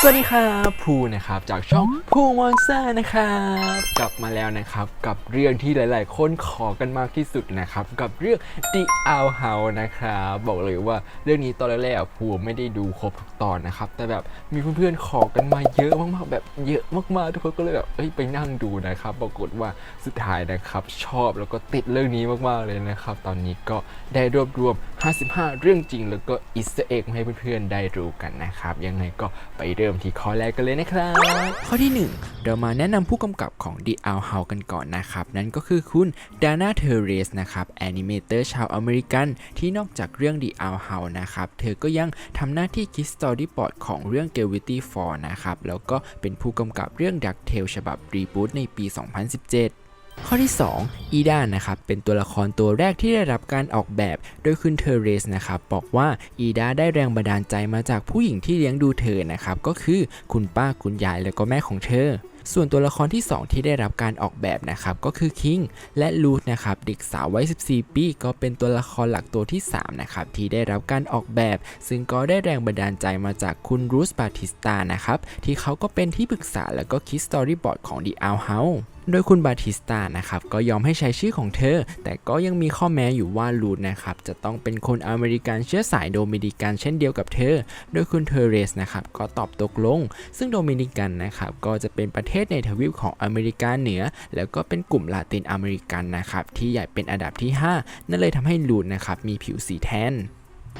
สวัสดีครับภูนะครับจากช่องภูมอนซ่านะครับกลับมาแล้วนะครับกับเรื่องที่หลาย ๆ คนขอกันมากที่สุดนะครับกับเรื่อง The Owl House นะครับบอกเลยว่าเรื่องนี้ตอนแรกๆภูไม่ได้ดูครบทุกตอนนะครับแต่แบบมีเพื่อน ๆ ขอกันมาเยอะมาก ๆ แบบเยอะมาก ๆ ทุกคนก็เลยแบบเอ้ยไปนั่งดูนะครับปรากฏว่าสุดท้ายนะครับชอบแล้วก็ติดเรื่องนี้มาก ๆ เลยนะครับตอนนี้ก็ได้รวบรวม 55 เรื่องจริง แล้วก็อิสเอ็กมาให้เพื่อน ๆ ได้รู้กันนะครับยังไงก็ไปเริ่มที่ข้อแรกกันเลยนะครับ ข้อที่ 1 เรามาแนะนำผู้กำกับของ The Owl House กันก่อนนะครับ นั่นก็คือคุณดาน่าเทเรสนะครับแอนิเมเตอร์ชาวอเมริกันที่นอกจากเรื่อง The Owl House นะครับ เธอก็ยังทำหน้าที่คิดสตอรี่บอร์ดของเรื่อง Gravity Falls นะครับ แล้วก็เป็นผู้กำกับเรื่อง Duck Tales ฉบับรีบูตในปี 2017 ข้อที่ 2 อีดานะครับ เป็นตัวละครตัวแรกที่ได้รับการออกแบบ โดยคุณเทเรสนะครับ บอกว่าอีดาได้แรงบันดาลใจมาจากผู้หญิงที่เลี้ยงดูเธอนะครับ ก็คือคุณป้าคุณยายแล้วก็แม่ของเธอ ส่วนตัวละครที่ 2 ที่ได้รับการออกแบบนะครับ ก็คือคิงและลูธนะครับ เด็กสาววัย 14 ปี ก็เป็นตัวละครหลักตัวที่ 3 นะครับ ที่ได้รับการออกแบบ ซึ่งก็ได้แรงบันดาลใจมาจากคุณรูสบาติสตานะครับ ที่เขาก็เป็นที่ปรึกษาแล้วก็คิดสตอรี่บอร์ดของ The Owl House โดยคุณบาติสตานะครับก็ยอมให้ใช้ชื่อของเธอ แต่ก็ยังมีข้อแม้อยู่ว่าลูดนะครับจะต้องเป็นคนอเมริกันเชื้อสายโดมินิกันเช่นเดียวกับเธอ โดยคุณเทเรสนะครับก็ตอบตกลง ซึ่งโดมินิกันนะครับก็จะเป็นประเทศในทวีปของอเมริกาเหนือ แล้วก็เป็นกลุ่มลาตินอเมริกันนะครับที่ใหญ่เป็นอันดับที่ 5 นั่นเลยทำให้ลูดนะครับมีผิวสีแทน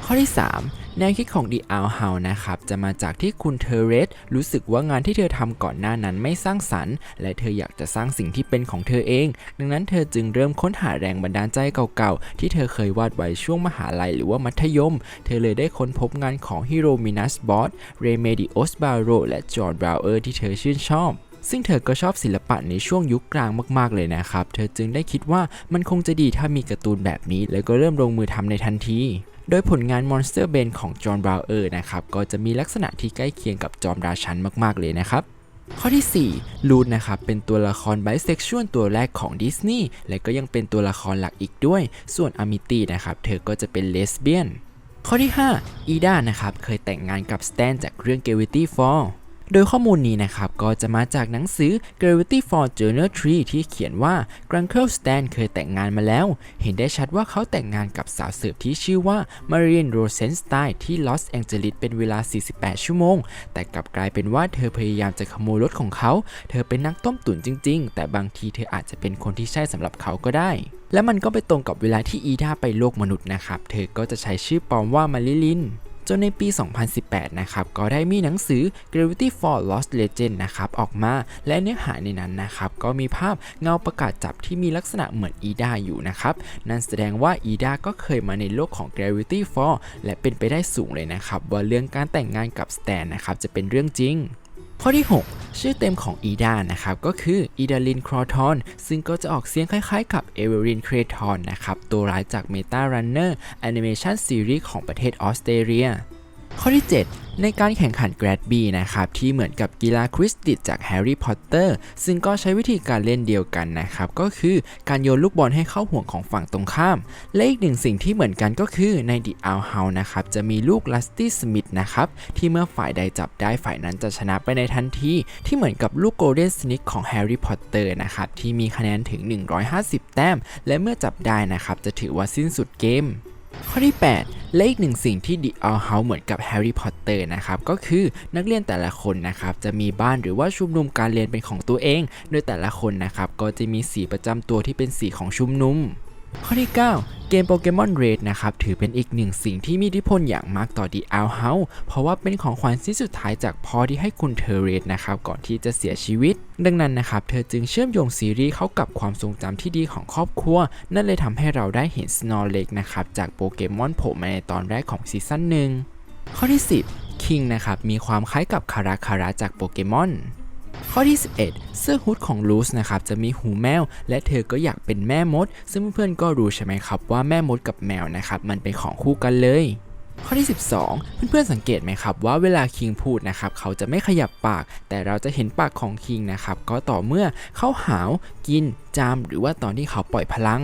ข้อที่ 3 แนวคิดของ The Owl House นะครับ จะมาจากที่คุณเทเรสรู้สึกว่างานที่เธอทำก่อนหน้านั้นไม่สร้างสรรค์ และเธออยากจะสร้างสิ่งที่เป็นของเธอเอง ดังนั้นเธอจึงเริ่มค้นหาแรงบันดาลใจเก่าๆ ที่เธอเคยวาดไว้ช่วงมหาลัยหรือว่ามัธยม เธอเลยได้ค้นพบงานของฮิโรมินัสบอสเรเมดิโอสบาโรและจอร์ดบราวเออร์ที่เธอชื่นชอบซึ่งเธอก็ชอบศิลปะในช่วงยุคกลางมากๆเลยนะครับ เธอจึงได้คิดว่ามันคงจะดีถ้ามีการ์ตูนแบบนี้ แล้วก็เริ่มลงมือทำในทันที โดยผลงาน Monster b a n ของจอห์นบราวเออร์นะครับก็จะมีลักษณะที่ใกล้เคียงกับจอมราชันมากๆเลยนะครับข้อที่ 4 ลูดนะครับ เป็นตัวละครไบเซ็กชวลตัวแรกของดิสนีย์และก็ยังเป็นตัวละครหลักอีกด้วย ส่วนอามิตี้นะครับ เธอก็จะเป็นเลสเบี้ยน ข้อที่ 5 อีดานะครับ เคยแต่งงานกับสแตนจากเรื่อง Gravity Fall โดยข้อมูลนี้นะครับ ก็จะมาจากหนังสือ Gravity Fall Journal Tree ที่เขียนว่า g r u n k l e Stan เคยแต่งงานมาแล้ว เห็นได้ชัดว่าเขาแต่งงานกับสาวเสิร์ฟที่ชื่อว่า Marian Rosenstein ที่ลอสแองเจลิสเป็นเวลา 48 ชั่วโมง แต่กลับกลายเป็นว่าเธอพยายามจะขโมยรถของเขา เธอเป็นนักต้มตุ๋นจริง ๆ แต่บางทีเธออาจจะเป็นคนที่ใช่สำหรับเขาก็ได้และมันก็ไปตรงกับเวลาที่อีดาไปโลกมนุษย์นะครับ เธอก็จะใช้ชื่อปลอมว่ามาริลิน จนในปี 2018 นะครับ ก็ได้มีหนังสือ Gravity Fall Lost Legend นะครับ ออกมาและเนื้อหาในนั้นนะครับ ก็มีภาพเงาประกาศจับที่มีลักษณะเหมือนอีดาอยู่นะครับ นั่นแสดงว่าอีดาก็เคยมาในโลกของ Gravity Fall และเป็นไปได้สูงเลยนะครับ ว่าเรื่องการแต่งงานกับสแตนนะครับจะเป็นเรื่องจริง ข้อที่ 6 ชื่อเต็มของอีดานะครับก็คืออีดาลินครอทอนซึ่งก็จะออกเสียงคล้ายๆกับเอเวอรินเครทอนนะครับตัวร้ายจากเมตารันเนอร์แอนิเมชันซีรีส์ของประเทศออสเตรเลีย ข้อที่ 7 ในการแข่งขันแกรดบีนะครับ ที่เหมือนกับกีฬาคริสติดจากแฮร์รี่พอตเตอร์ซึ่งก็ใช้วิธีการเล่นเดียวกันนะครับ ก็คือการโยนลูกบอลให้เข้าห่วงของฝั่งตรงข้าม และอีกหนึ่งสิ่งที่เหมือนกันก็คือใน The Owl House นะครับ จะมีลูกลัสตี้สมิธนะครับ ที่เมื่อฝ่ายใดจับได้ฝ่ายนั้นจะชนะไปในทันทีที่เหมือนกับลูกโกลเด้นสนิกของแฮร์รี่พอตเตอร์นะครับที่มีคะแนนถึง 150 แต้ม และเมื่อจับได้นะครับจะถือว่าสิ้นสุดเกมข้อที่ 8 และอีกหนึ่งสิ่งที่ดิออลเฮาเหมือนกับแฮร์รี่พอตเตอร์นะครับก็คือนักเรียนแต่ละคนนะครับจะมีบ้านหรือว่าชุมนุมการเรียนเป็นของตัวเอง โดยแต่ละคนนะครับก็จะมีสีประจำตัวที่เป็นสีของชุมนุม ข้อที่ 9 เกมโปเกมอนเรดนะครับ ถือเป็นอีกหนึ่งสิ่งที่มีอิทธิพลอย่างมากต่อ The Owl House เพราะว่าเป็นของขวัญชิ้นสุดท้ายจากพ่อที่ให้คุณเทเรดนะครับ ก่อนที่จะเสียชีวิต ดังนั้นนะครับ เธอจึงเชื่อมโยงซีรีส์เข้ากับความทรงจำที่ดีของครอบครัว นั่นเลยทำให้เราได้เห็นสโนว์เล็กนะครับ จากโปเกมอนโผล่มาในตอนแรกของซีซั่นหนึ่งข้อที่ 10คิงนะครับมีความคล้ายกับคาราคาราจากโปเกมอน ข้อที่ 11 เสื้อฮูดของลูสนะครับจะมีหูแมว และเธอก็อยากเป็นแม่มด ซึ่งเพื่อนๆก็รู้ใช่ไหมครับว่าแม่มดกับแมวนะครับมันเป็นของคู่กันเลยข้อที่ 12 เพื่อนๆสังเกตไหมครับว่าเวลาคิงพูดนะครับเขาจะไม่ขยับปาก แต่เราจะเห็นปากของคิงนะครับก็ต่อเมื่อเขาหาว กิน จาม หรือว่าตอนที่เขาปล่อยพลัง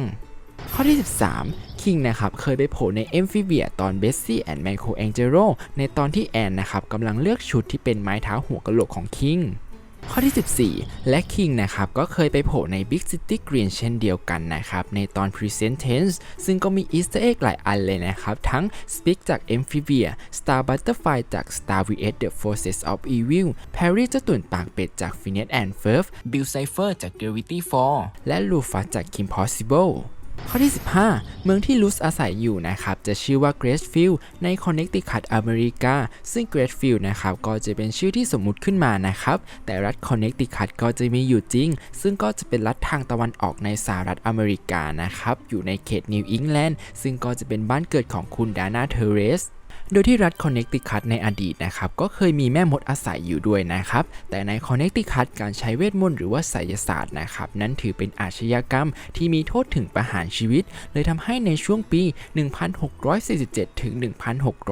ข้อที่ 13 คิคิงนะครับเคยไปโผล่ใน a m p h i b i a ตอน Bessie and Michelangelo ในตอนที่แอนนะครับกำลังเลือกชุดที่เป็นไม้เท้าหัวกะโหลกของคิง ข้อที่ 14 และคิงนะครับก็เคยไปโผล่ใน Big City Green เช่นเดียวกันนะครับในตอน Present Tense ซึ่งก็มี Easter egg หลายอันเลยนะครับทั้ง Speak จาก Amphibia Star Butterfly จาก Star vs The Forces of Evil Perry เจ้าตุ่นปากเป็ดจาก Phineas and Ferb Bill Cipher จาก Gravity Fall และ Rufus จาก Kim Possible ข้อที่ 15 เมืองที่ลุสอาศัยอยู่นะครับ จะชื่อว่าเกรสฟิลด์ในคอนเน c ติคัตอเมริกา ซึ่งเกรสฟิลด์นะครับ ก็จะเป็นชื่อที่สมมุติขึ้นมานะครับ แต่รัฐคอนเน c ติคัตก็จะมีอยู่จริง ซึ่งก็จะเป็นรัฐทางตะวันออกในสหรัฐอเมริกานะครับ อยู่ในเขตนิวอิงแลนด์ซึ่งก็จะเป็นบ้านเกิดของคุณดานาเทเรส โดยที่รัฐคอนเนคติคัตในอดีตนะครับก็เคยมีแม่มดอาศัยอยู่ด้วยนะครับ แต่ในคอนเนคติคัตการใช้เวทมนต์หรือว่าไสยศาสตร์นะครับนั้นถือเป็นอาชญากรรมที่มีโทษถึงประหารชีวิต เลยทำให้ในช่วงปี 1647 ถึง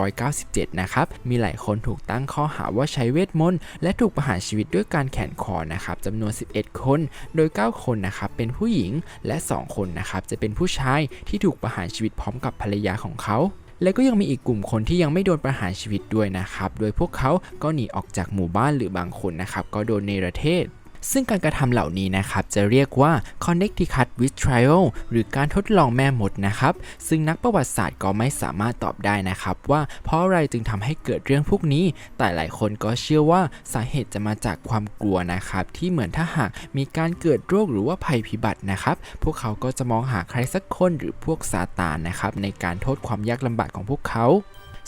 1697 นะครับมีหลายคนถูกตั้งข้อหาว่าใช้เวทมนต์และถูกประหารชีวิตด้วยการแขวนคอนะครับจำนวน 11 คน โดย 9 คนนะครับเป็นผู้หญิงและ 2 คนนะครับจะเป็นผู้ชายที่ถูกประหารชีวิตพร้อมกับภรรยาของเขา และก็ยังมีอีกกลุ่มคนที่ยังไม่โดนประหารชีวิตด้วยนะครับ โดยพวกเขาก็หนีออกจากหมู่บ้านหรือบางคนนะครับก็โดนเนรเทศ ซึ่งการกระทำเหล่านี้นะครับจะเรียกว่า Connecticut with Trial หรือการทดลองแม่มดนะครับ ซึ่งนักประวัติศาสตร์ก็ไม่สามารถตอบได้นะครับ ว่าเพราะอะไรจึงทำให้เกิดเรื่องพวกนี้ แต่หลายคนก็เชื่อว่าสาเหตุจะมาจากความกลัวนะครับที่เหมือนถ้าหากมีการเกิดโรคหรือว่าภัยพิบัตินะครับ พวกเขาก็จะมองหาใครสักคนหรือพวกซาตานนะครับในการโทษความยากลำบากของพวกเขา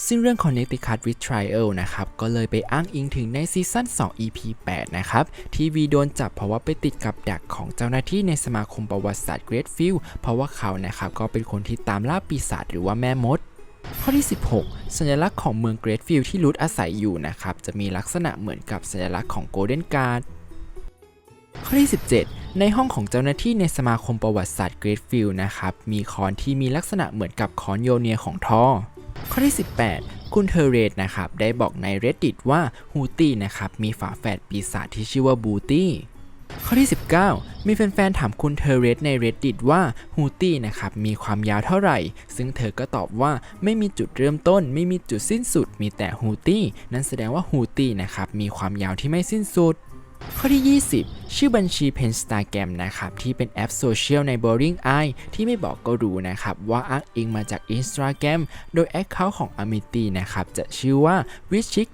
ซึ่งเรื่อง Connecticut with Trial นะครับ ก็เลยไปอ้างอิงถึงในซีซั่น2 EP 8 นะครับ ที่วีโดนจับเพราะว่าไปติดกับดักของเจ้าหน้าที่ในสมาคมประวัติศาสตร์ Great Field เพราะว่าเขานะครับก็เป็นคนที่ตามล่าปีศาจหรือว่าแม่มดข้อที่ 16 สัญลักษณ์ของเมือง Great Field ที่รุดอาศัยอยู่นะครับ จะมีลักษณะเหมือนกับสัญลักษณ์ของ Golden Guard ข้อที่ 17 ในห้องของเจ้าหน้าที่ในสมาคมประวัติศาสตร์ Great Field นะครับ มีคอนที่มีลักษณะเหมือนกับคอนโยเนียของทอ ข้อที่ 18 คุณเทเรตนะครับได้บอกใน Reddit ว่าฮูตี้นะครับมีฝาแฝดปีศาจที่ชื่อว่าบูตี้ข้อที่ 19 มีแฟนๆถามคุณเทเรตใน Reddit ว่าฮูตี้นะครับมีความยาวเท่าไหร่ ซึ่งเธอก็ตอบว่าไม่มีจุดเริ่มต้น ไม่มีจุดสิ้นสุด มีแต่ฮูตี้นั่นแสดงว่าฮูตี้นะครับมีความยาวที่ไม่สิ้นสุด ข้อที่ 20 ชื่อบัญชี Penstagram นะครับ ที่เป็นแอปโซเชียลใน Boring Eye ที่ไม่บอกก็รู้นะครับ ว่าอ้างอิงมาจาก Instagram โดย Account ของ Amity นะครับ จะชื่อว่า w i s h i k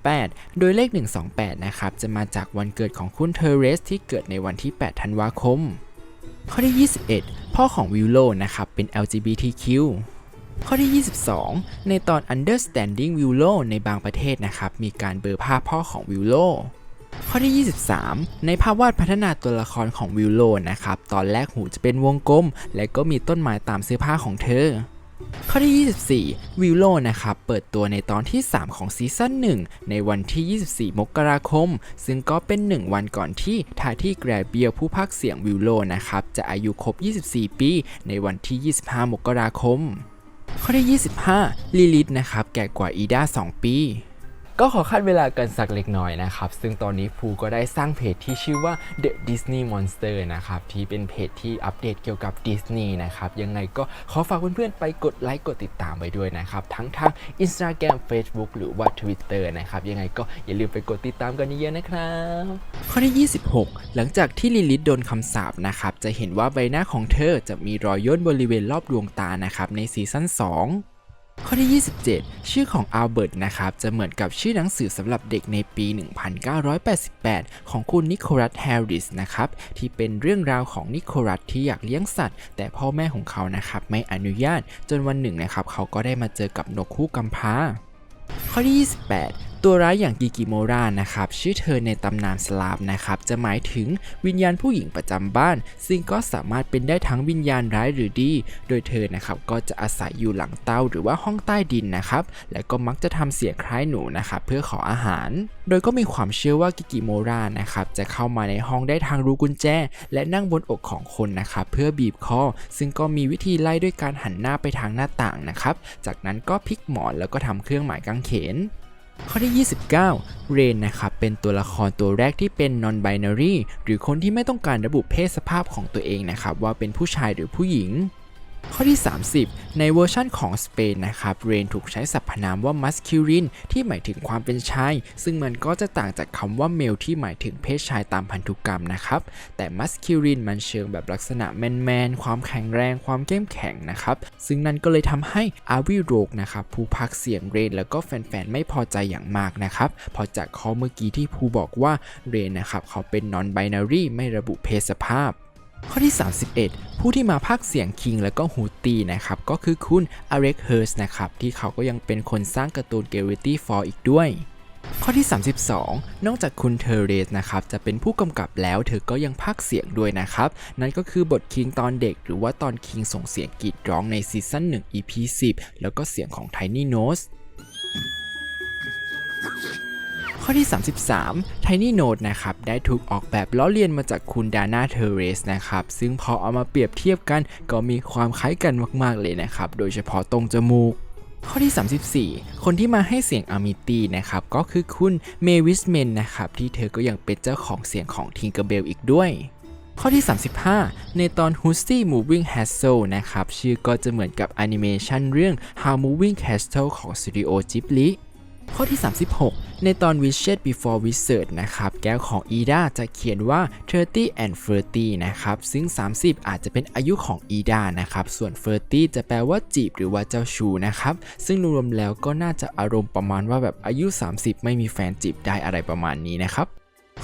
128 โดยเลข 128 นะครับ จะมาจากวันเกิดของคุณเทเรสที่เกิดในวันที่ 8 ธันวาคม ข้อที่ 21 พ่อของวิลโลนะครับ เป็น LGBTQ ข้อที่ 22 ในตอน Understanding Willow ในบางประเทศนะครับ มีการเบลอภาพพ่อของวิลโล ข้อที่ 23 ในภาพวาดพัฒนาตัวละครของวิลโลนะครับ ตอนแรกหูจะเป็นวงกลม และก็มีต้นไม้ตามเสื้อผ้าของเธอ ข้อที่ 24 วิลโลนะครับ เปิดตัวในตอนที่ 3 ของซีซั่น1 ในวันที่ 24 มกราคม ซึ่งก็เป็น 1 วันก่อนที่ทาที่แกรเบียผู้พากเสียงวิลโลนะครับ จะอายุครบ 24 ปี ในวันที่ 25 มกราคม ข้อที่ 25 ลิลิตนะครับ แก่กว่าอีดา 2 ปี ก็ขอคัดเวลากันสักเล็กน้อยนะครับ ซึ่งตอนนี้ภูก็ได้สร้างเพจที่ชื่อว่า The Disney Monster นะครับที่เป็นเพจที่อัปเดตเกี่ยวกับดิสนีย์นะครับยังไงก็ขอฝากเพื่อนๆไปกดไลค์กดติดตามไว้ด้วยนะครับ ทั้งทาง Instagram Facebook หรือว่า Twitter นะครับยังไงก็อย่าลืมไปกดติดตามกันเยอะๆนะครับ ข้อที่ 26 หลังจากที่ลิลิตโดนคำสาปนะครับจะเห็นว่าใบหน้าของเธอจะมีรอยย่นบริเวณรอบดวงตานะครับในซีซั่น2 ข้อที่ 27 ชื่อของอัลเบิร์ตนะครับ จะเหมือนกับชื่อหนังสือสำหรับเด็กในปี 1988 ของคุณนิโคลัสแฮร์ริสนะครับ ที่เป็นเรื่องราวของนิโคลัสที่อยากเลี้ยงสัตว์ แต่พ่อแม่ของเขานะครับไม่อนุญาต จนวันหนึ่งนะครับ เขาก็ได้มาเจอกับนกคู่กำพร้าข้อที่ 28 ตัวร้ายอย่างกิกิโมรานะครับชื่อเธอในตำนานสลาฟนะครับจะหมายถึงวิญญาณผู้หญิงประจำบ้าน ซึ่งก็สามารถเป็นได้ทั้งวิญญาณร้ายหรือดี โดยเธอนะครับก็จะอาศัยอยู่หลังเตาหรือว่าห้องใต้ดินนะครับและก็มักจะทำเสียงคล้ายหนูนะครับเพื่อขออาหาร โดยก็มีความเชื่อว่ากิกิโมรานะครับจะเข้ามาในห้องได้ทางรูกุญแจ และนั่งบนอกของคนนะครับเพื่อบีบคอ ซึ่งก็มีวิธีไล่ด้วยการหันหน้าไปทางหน้าต่างนะครับจากนั้นก็พลิกหมอนแล้วก็ทำเครื่องหมายกางเขน ข้อที่ 29 เรนนะครับเป็นตัวละครตัวแรกที่เป็น non-binary หรือคนที่ไม่ต้องการระบุเพศสภาพของตัวเองนะครับว่าเป็นผู้ชายหรือผู้หญิง ข้อที่ 30 ในเวอร์ชั่นของสเปนนะครับเรนถูกใช้สรรพนามว่า masculine ที่หมายถึงความเป็นชาย ซึ่งมันก็จะต่างจากคำว่า male ที่หมายถึงเพศชายตามพันธุกรรมนะครับ แต่ masculine มันเชิงแบบลักษณะแมนๆ ความแข็งแรง ความเข้มแข็งนะครับ ซึ่งนั่นก็เลยทำให้อาวิโรกนะครับผู้พักเสียงเรนแล้วก็แฟนๆ ไม่พอใจอย่างมากนะครับเพอจากข้อเมื่อกี้ที่ภูบอกว่าเรนนะครับเขาเป็น non binary ไม่ระบุเพศสภาพ ข้อที่ 31 ผู้ที่มาพากเสียงคิงและก็ฮูตีนะครับ ก็คือคุณอเร็กเฮิร์สนะครับ ที่เขาก็ยังเป็นคนสร้างการ์ตูนเกริตี้ฟอร์อีกด้วย ข้อที่ 32 นอกจากคุณเทเรสนะครับ จะเป็นผู้กำกับแล้วเธอก็ยังพากเสียงด้วยนะครับ นั่นก็คือบทคิงตอนเด็ก หรือว่าตอนคิงส่งเสียงกรีดร้องในซีซั่น1 EP 10 แล้วก็เสียงของ Tiny Nose อที่ 33 Tiny Note นะครับ ได้ถูกออกแบบล้อเลียนมาจากคุณดาน่าเทเรสนะครับ ซึ่งพอเอามาเปรียบเทียบกันก็มีความคล้ายกันมาก ๆ เลยนะครับ โดยเฉพาะตรงจมูกข้อที่ 34 คนที่มาให้เสียงอามิตี้นะครับ ก็คือคุณเมวิสเมนนะครับ ที่เธอก็ยังเป็นเจ้าของเสียงของทิงเกอร์เบลอีกด้วย ข้อที่ 35 ในตอน h u s t y Moving Castle นะครับ ชื่อก็จะเหมือนกับแอนิเมชันเรื่อง How Moving Castle ของสตูดิโอจิบลิ ข้อที่ 36 ในตอน Wishes Before Wizard นะครับ แก้วของอีดาจะเขียนว่า 30 and 30 นะครับ ซึ่ง 30 อาจจะเป็นอายุของอีดานะครับ ส่วน 30 จะแปลว่าจีบหรือว่าเจ้าชู้นะครับ ซึ่งรวมแล้วก็น่าจะอารมณ์ประมาณว่าแบบอายุ 30 ไม่มีแฟนจีบได้อะไรประมาณนี้นะครับ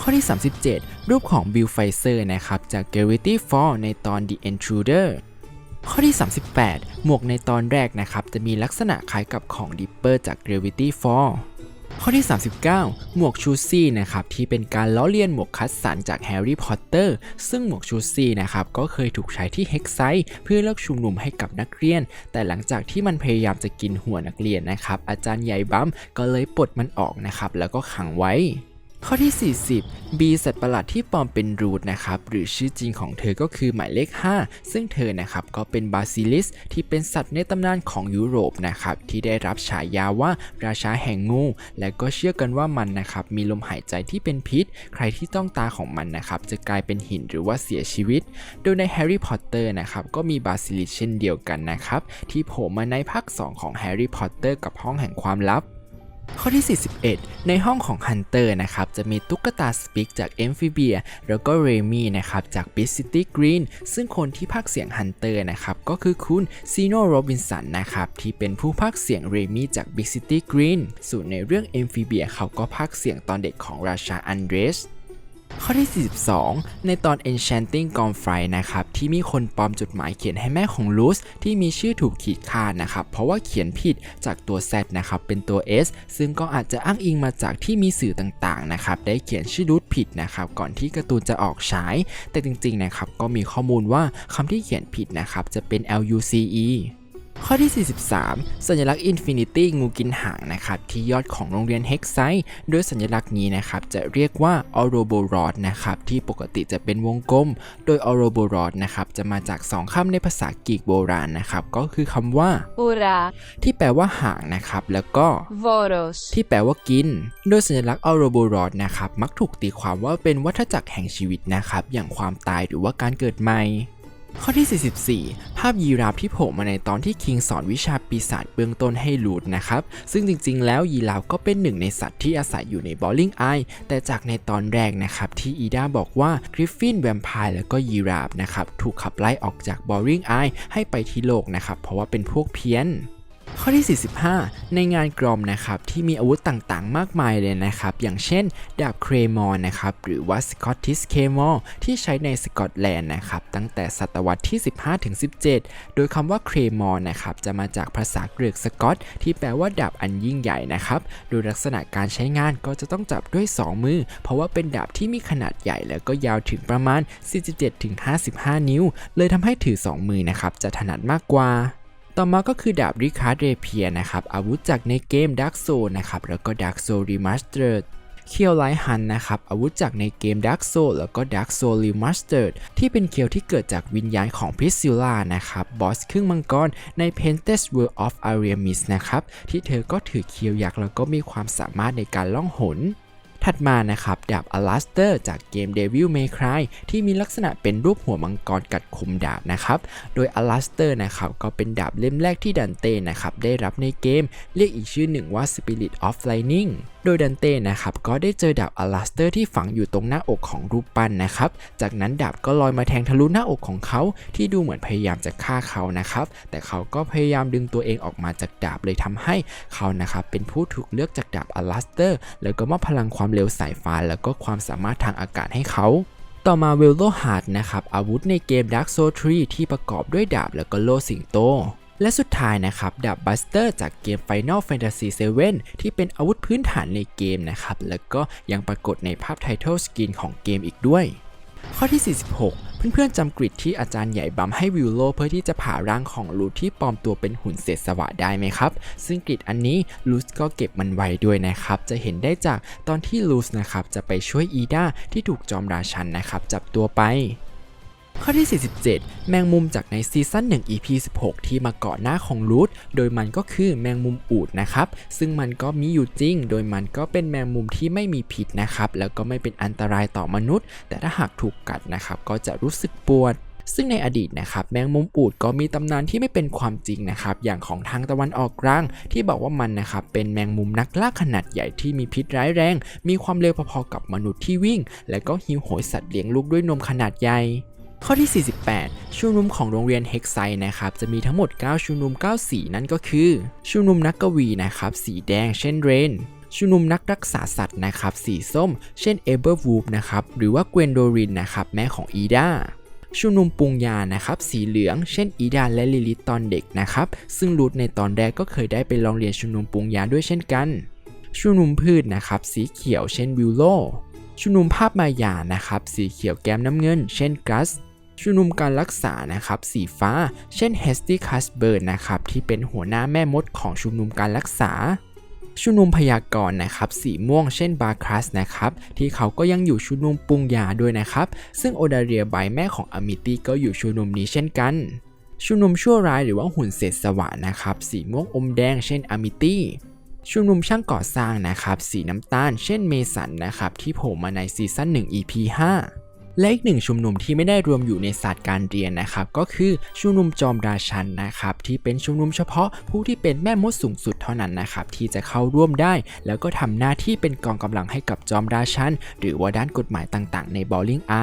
ข้อที่ 37 รูปของบิลไฟเซอร์นะครับ จาก Gravity Fall ในตอน The Intruder ข้อที่ 38 หมวกในตอนแรกนะครับ จะมีลักษณะคล้ายกับของดิปเปอร์จาก Gravity Fall ข้อที่ 39 หมวกชูซี่นะครับที่เป็นการล้อเลียนหมวกคัสสันจากแฮร์รี่พอตเตอร์ ซึ่งหมวกชูซี่นะครับก็เคยถูกใช้ที่เฮกไซเพื่อเลิกชุมนุมให้กับนักเรียน แต่หลังจากที่มันพยายามจะกินหัวนักเรียนนะครับอาจารย์ใหญ่บัมก็เลยปลดมันออกนะครับแล้วก็ขังไว้ ข้อที่ 40บีสัตว์ประหลาดที่ปลอมเป็นรูทนะครับหรือชื่อจริงของเธอก็คือหมายเลข 5 ซึ่งเธอนะครับก็เป็นบาซิลิสที่เป็นสัตว์ในตำนานของยุโรปนะครับที่ได้รับฉายาว่าราชาแห่งงู และก็เชื่อกันว่ามันนะครับมีลมหายใจที่เป็นพิษ ใครที่ต้องตาของมันนะครับจะกลายเป็นหินหรือว่าเสียชีวิต โดยในแฮร์รี่พอตเตอร์นะครับก็มีบาซิลิสเช่นเดียวกันนะครับที่โผล่มาในภาค 2 ของแฮร์รี่พอตเตอร์กับห้องแห่งความลับ ข้อที่ 41 ในห้องของฮันเตอร์นะครับ จะมีตุ๊กตาสปิกจากเอมฟิเบียแล้วก็เรมี่นะครับ จากบิสซิตี้กรีนซึ่งคนที่พากเสียงฮันเตอร์นะครับ ก็คือคุณซีโนโรบินสันนะครับ ที่เป็นผู้พากเสียงเรมี่จากบิสซิตี้กรีนส่วนในเรื่องเอมฟิเบียเขาก็พากเสียงตอนเด็กของราชาอันเดรส ข้อที่ 42 ในตอน Enchanting g o n f r y นะครับ ที่มีคนปลอมจดหมายเขียนให้แม่ของลูสที่มีชื่อถูกขีดค่านะครับ เพราะว่าเขียนผิดจากตัว Z นะครับ เป็นตัว S ซึ่งก็อาจจะอ้างอิงมาจากที่มีสื่อต่างๆนะครับ ได้เขียนชื่อลูสผิดนะครับ ก่อนที่การ์ตูนจะออกฉาย แต่จริงๆนะครับก็มีข้อมูลว่าคำที่เขียนผิดนะครับจะเป็น LUCE ข้อที่ 43 สัญลักษณ์ Infinity งูกินหางนะครับที่ยอดของโรงเรียนเฮกไซโดยสัญลักษณ์นี้นะครับจะเรียกว่า Ouroboros นะครับที่ปกติจะเป็นวงกลม โดย Ouroboros นะครับจะมาจาก 2คำในภาษากรีกโบราณนะครับก็คือคำว่า Ura, ที่แปลว่าหางนะครับแล้วก็ Voros, ที่แปลว่ากิน โดยสัญลักษณ์ Ouroboros นะครับมักถูกตีความว่าเป็นวัฏจักรแห่งชีวิตนะครับอย่างความตายหรือว่าการเกิดใหม่ ข้อที่ 44 ภาพยีราฟที่โผล่มาในตอนที่คิงสอนวิชาปีศาจเบื้องต้นให้ลูดนะครับ ซึ่งจริงๆ แล้วยีราฟก็เป็นหนึ่งในสัตว์ที่อาศัยอยู่ในบอลลิงไอแต่จากในตอนแรกนะครับ ที่อีดาบอกว่ากริฟฟินแวมไพร์แล้วก็ยีราฟนะครับ ถูกขับไล่ออกจากบอลลิงไอให้ไปที่โลกนะครับ เพราะว่าเป็นพวกเพี้ยน ข้อที่ 45 ในงานกรอมนะครับที่มีอาวุธต่างๆ มากมายเลยนะครับ อย่างเช่น ดาบเครมอร์นะครับหรือว่าสกอตติสเคมอร์ที่ใช้ในสกอตแลนด์นะครับตั้งแต่ศตวรรษที่ 15-17 โดยคำว่าเครมอร์นะครับจะมาจากภาษาเกรีกสกอต ที่แปลว่าดาบอันยิ่งใหญ่นะครับโดยลักษณะการใช้งานก็จะต้องจับด้วย 2 มือ เพราะว่าเป็นดาบที่มีขนาดใหญ่แล้วก็ยาวถึงประมาณ 47-55 นิ้ว เลยทำให้ถือ 2 มือนะครับจะถนัดมากกว่า ต่อมาก็คือดาบริคาร์ดเรเพียนะครับอาวุธจากในเกม Dark Soul นะครับแล้วก็ Dark Soul Remastered เคียวไลฮันนะครับอาวุธจากในเกม Dark Soul แล้วก็ Dark Soul Remastered ที่เป็นเคียวที่เกิดจากวิญญาณของพิซิล่านะครับบอสครึ่งมังกรใน Painted World of Aramis นะครับที่เธอก็ถือเคียวยักษ์แล้วก็มีความสามารถในการล่องหน ถัดมานะครับดาบอลาสเตอร์จากเกม Devil May Cry ที่มีลักษณะเป็นรูปหัวมังกรกัดคมดาบนะครับ โดยอลาสเตอร์นะครับก็เป็นดาบเล่มแรกที่ดันเต้นะครับได้รับในเกม เรียกอีกชื่อหนึ่งว่า Spirit of Lightning โดยดันเต้นะครับก็ได้เจอดาบอลาสเตอร์ที่ฝังอยู่ตรงหน้าอกของรูปปั้นนะครับ จากนั้นดาบก็ลอยมาแทงทะลุหน้าอกของเขาที่ดูเหมือนพยายามจะฆ่าเขานะครับ แต่เขาก็พยายามดึงตัวเองออกมาจากดาบเลยทำให้เขานะครับเป็นผู้ถูกเลือกจากดาบอลาสเตอร์ แล้วก็มอบพลังความเร็วสายฟ้าแล้วก็ความสามารถทางอากาศให้เขา ต่อมาเวลโลฮาร์ดนะครับอาวุธในเกม Dark Souls 3 ที่ประกอบด้วยดาบแล้วก็โล่สิงโต และสุดท้ายนะครับดาบบัสเตอร์จากเกม Final Fantasy 7 ที่เป็นอาวุธพื้นฐานในเกมนะครับแล้วก็ยังปรากฏในภาพไททอลสกินของเกมอีกด้วยข้อที่ 46 เพื่อนๆจำกริดที่อาจารย์ใหญ่บัมให้วิวโลเพื่อที่จะผ่าร่างของลูที่ปลอมตัวเป็นหุ่นเศษสวะได้ไหมครับ ซึ่งกริดอันนี้ลูสก็เก็บมันไว้ด้วยนะครับ จะเห็นได้จากตอนที่ลูสนะครับจะไปช่วยอีดาที่ถูกจอมราชันนะครับจับตัวไป ข้อที่ 47 แมงมุมจากในซีซั่น1 EP 16 ที่มาเกาะหน้าของรูทโดยมันก็คือแมงมุมอูดนะครับ ซึ่งมันก็มีอยู่จริง โดยมันก็เป็นแมงมุมที่ไม่มีพิษนะครับ แล้วก็ไม่เป็นอันตรายต่อมนุษย์ แต่ถ้าหากถูกกัดนะครับ ก็จะรู้สึกปวดซึ่งในอดีตนะครับแมงมุมอูดก็มีตำนานที่ไม่เป็นความจริงนะครับอย่างของทางตะวันออกกลาง ที่บอกว่ามันนะครับเป็นแมงมุมนักล่าขนาดใหญ่ที่มีพิษร้ายแรง มีความเร็วพอๆกับมนุษย์ที่วิ่ง และก็หิวโหยสัตว์เลี้ยงลูกด้วยนมขนาดใหญ่ ข้อที่ 48ชูนุมของโรงเรียนเฮกไซนะครับ จะมีทั้งหมด 9ชูนุม 9 สีนั่นก็คือชูนุมนักกวีนะครับ สีแดง เช่นเรนชูนุมนักรักษาสัตว์นะครับ สีส้ม เช่นเอเบอร์วูฟนะครับ หรือว่าเกวนโดรินนะครับ แม่ของอีดาชูนุมปรุงยานะครับ สีเหลือง เช่นอีดาและลิลิตตอนเด็กนะครับ ซึ่งรูทในตอนแรกก็เคยได้ไปลองเรียนชูนุมปรุงยาด้วยเช่นกันชูนุมพืชนะครับ สีเขียว เช่นวิลโลชูนุมภาพมายานะครับ สีเขียวแก้มน้ำเงิน เช่นกัส ชุมนุมการรักษานะครับสีฟ้า เช่น h e s t y c a s b e r นะครับที่เป็นหัวหน้าแม่มดของชุมนุมการรักษา ชุมนุมพยากรณ์นะครับสีม่วงเช่นบาครัสนะครับที่เขาก็ยังอยู่ชุมนุมปรุงยาด้วยนะครับซึ่งโอดาเรียไบแม่ของอมิตี้ก็อยู่ชุมนุมนี้เช่นกัน ชุมนุมชั่วร้ายหรือว่าหุ่นเศษสวะนะครับสีม่วงอมแดงเช่นอมิตี้ชุมนุมช่างก่อสร้างนะครับสีน้ำตาล เช่นเมสันนะครับที่โผล่มาในซีซั่น1 EP 5 และอีกหนึ่งชุมนุมที่ไม่ได้รวมอยู่ในศาสตร์การเรียนนะครับ ก็คือชุมนุมจอมราชันนะครับ ที่เป็นชุมนุมเฉพาะผู้ที่เป็นแม่มดสูงสุดเท่านั้นนะครับ ที่จะเข้าร่วมได้ แล้วก็ทำหน้าที่เป็นกองกำลังให้กับจอมราชัน หรือว่าด้านกฎหมายต่างๆ ในบอลลิงไอ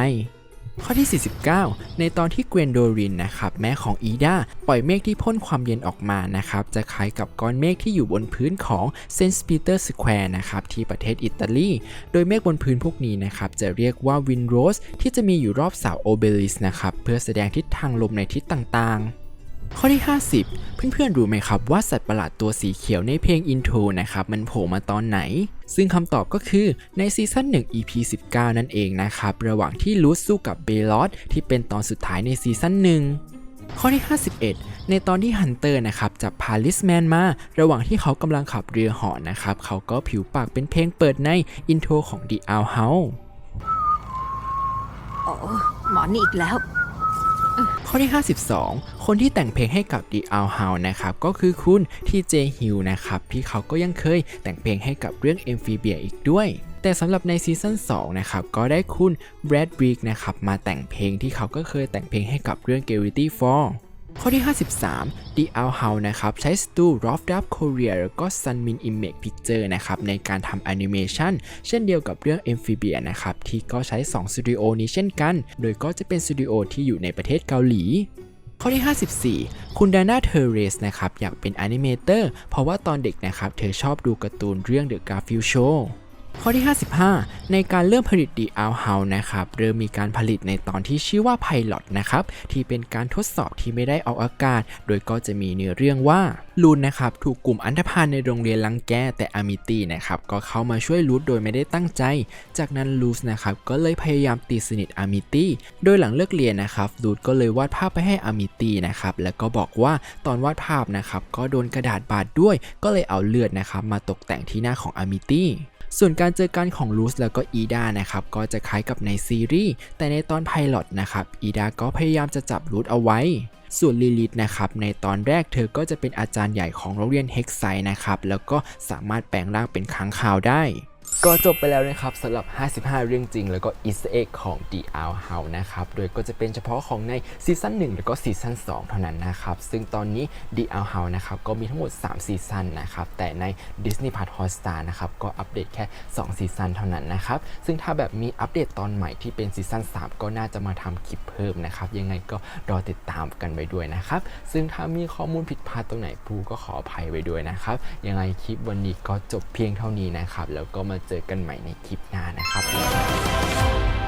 ข้อที่ 49 ในตอนที่เกวนโดรินนะครับแม่ของอีดาปล่อยเมฆที่พ่นความเย็นออกมานะครับจะคล้ายกับก้อนเมฆที่อยู่บนพื้นของเซนต์ปีเตอร์สแควร์นะครับที่ประเทศอิตาลี โดยเมฆบนพื้นพวกนี้นะครับจะเรียกว่าวินโรสที่จะมีอยู่รอบเสาโอเบลิสนะครับเพื่อแสดงทิศทางลมในทิศต่างๆข้อที่ 50 เพื่อนๆรู้ไหมครับว่าสัตว์ประหลาดตัวสีเขียวในเพลงอินโทรนะครับมันโผล่มาตอนไหน ซึ่งคำตอบก็คือในซีซั่น1 EP 19 นั่นเองนะครับ ระหว่างที่ลูสสู้กับเบลอสที่เป็นตอนสุดท้ายในซีซั่นหนึ่งข้อที่ 51 ในตอนที่ฮันเตอร์นะครับจับพาลิสแมนมา ระหว่างที่เขากำลังขับเรือหอนะครับ เขาก็ผิวปากเป็นเพลงเปิดในอินโทรของ The Owl House โอ้หมอนี่อีกแล้ว ข้อที่ 52 คนที่แต่งเพลงให้กับ The Owl House นะครับก็คือคุณทีเจฮิลนะครับที่เขาก็ยังเคยแต่งเพลงให้กับเรื่อง Amphibia อีกด้วย แต่สำหรับในซีซั่น2นะครับก็ได้คุณ Brad Brick นะครับมาแต่งเพลงที่เขาก็เคยแต่งเพลงให้กับเรื่อง Gravity Fall ข้อที่ 53 The Owl House นะครับ ใช้สตู r o f d u b Korea แล้วก็ Sunmin Image Picture นะครับ ในการทำแอนิเมชันเช่นเดียวกับเรื่อง Amphibia นะครับ ที่ก็ใช้2สตูดิโอนี้เช่นกัน โดยก็จะเป็นสตูดิโอที่อยู่ในประเทศเกาหลีข้อที่ 54 คุณดาน่าเทเรสนะครับ อยากเป็นแอนิเมเตอร์ เพราะว่าตอนเด็กนะครับ เธอชอบดูการ์ตูนเรื่อง The Garfield Show ข้อที่ 55 ในการเริ่มผลิต The Owl House นะครับเริ่มมีการผลิตในตอนที่ชื่อว่า Pilot นะครับที่เป็นการทดสอบที่ไม่ได้ออกอากาศ โดยก็จะมีเนื้อเรื่องว่าลูนนะครับถูกกลุ่มอันธพาลในโรงเรียนลังแกแต่อามิตี้นะครับก็เข้ามาช่วยลูดโดยไม่ได้ตั้งใจ จากนั้นลูสนะครับก็เลยพยายามตีสนิทอามิตี้โดยหลังเลิกเรียนนะครับลูดก็เลยวาดภาพไปให้อามิตี้นะครับแล้วก็บอกว่าตอนวาดภาพนะครับก็โดนกระดาษบาดด้วย ก็เลยเอาเลือดนะครับมาตกแต่งที่หน้าของอามิตี้ ส่วนการเจอกันของลูสแล้วก็อีดานะครับก็จะคล้ายกับในซีรีส์แต่ในตอนไพลอตนะครับอีดาก็พยายามจะจับลูสเอาไว้ส่วนลิลิตนะครับในตอนแรกเธอก็จะเป็นอาจารย์ใหญ่ของโรงเรียนเฮกไซนะครับแล้วก็สามารถแปลงร่างเป็นค้างคาวได้ ก็จบไปแล้วนะครับสำหรับ 55 เรื่องจริง แล้วก็ Easter egg ของ The Owl House นะครับ โดยก็จะเป็นเฉพาะของในซีซั่น1แล้วก็ซีซั่น2 เท่านั้นนะครับ ซึ่งตอนนี้ The Owl House นะครับ ก็มีทั้งหมด 3 ซีซั่นนะครับ แต่ใน Disney Plus Hotstar นะครับ ก็อัปเดตแค่ 2 ซีซั่นเท่านั้นนะครับ ซึ่งถ้าแบบมีอัปเดตตอนใหม่ที่เป็นซีซั่น3 ก็น่าจะมาทำคลิปเพิ่มนะครับ ยังไงก็รอติดตามกันไว้ด้วยนะครับ ซึ่งถ้ามีข้อมูลผิดพลาดตรงไหนปูก็ขออภัยไว้ด้วยนะครับ ยังไงคลิปวันนี้ก็จบเพียงเท่านี้นะครับ แล้วก็มาเจอกันใหม่ในคลิปหน้านะครับ